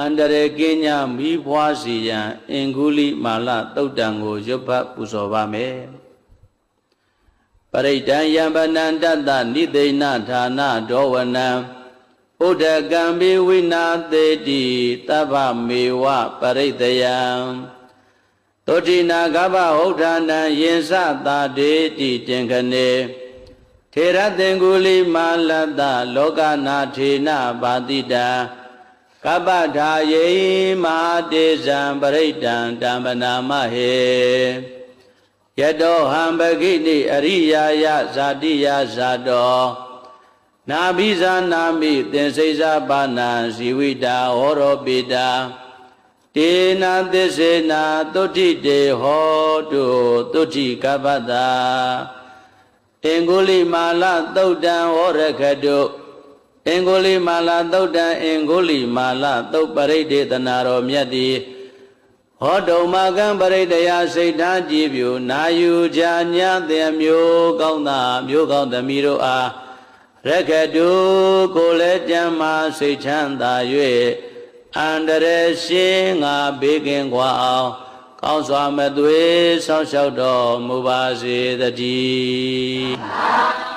အန္တရာယ်ကင်းညာမိဖွားစီရန်အင်္ဂုလိမာလတုတ်တံကိုရွတ်ဖတ်ပူဇော်ပါမယ်ပရိဒံယံပနန္တတနိသိဏဌာနဒောဝနံဥဒကံဘိဝိနာသေတိတဗ္ဗမေဝပရိတယံတောတိနာကဗ္ဗဟုတ်ဌာနံယင်စသာတေတိတင်ခနေထေရသင်္ကုလိမာလတ္တလောကနာထေနပါတိတံ ကပ္ပထာယေမဟာတေဇံပရိဒံတမ္ပနာမဟေယတောဟံပကိနိအရိယာယဇာတိယဇာတောနာဘိဇာနာမိသင်္စိဇာပါဏံဇီဝိတာဟောရောပိတာတေနာသစ္စေနာသုတိတေဟောတုသုတိကပ္ပတာအင်္ဂုလိမာလသုတ်တံဟောရခတု အင်္ဂုလိမာလာသုတ်တံအင်္ဂုလိမာလာသုတ်ပရိဒေသနာတော်မြတ်သည်ဟောတုံမကံပရိတရာစိတ်ထားကြည်ပြုနာယူကြညာတဲ့မျိုးကောင်းသာမျိုးကောင်းသမီးတို့အားရခတုကိုလည်းကြမ်းမာစိတ်ချမ်းသာ၍အန္တရယ်ရှင်းငါဘေးကင်းကွာအောင်ကောင်းစွာမသွေးဆောင်းလျှောက်တော်မူပါစေတည်း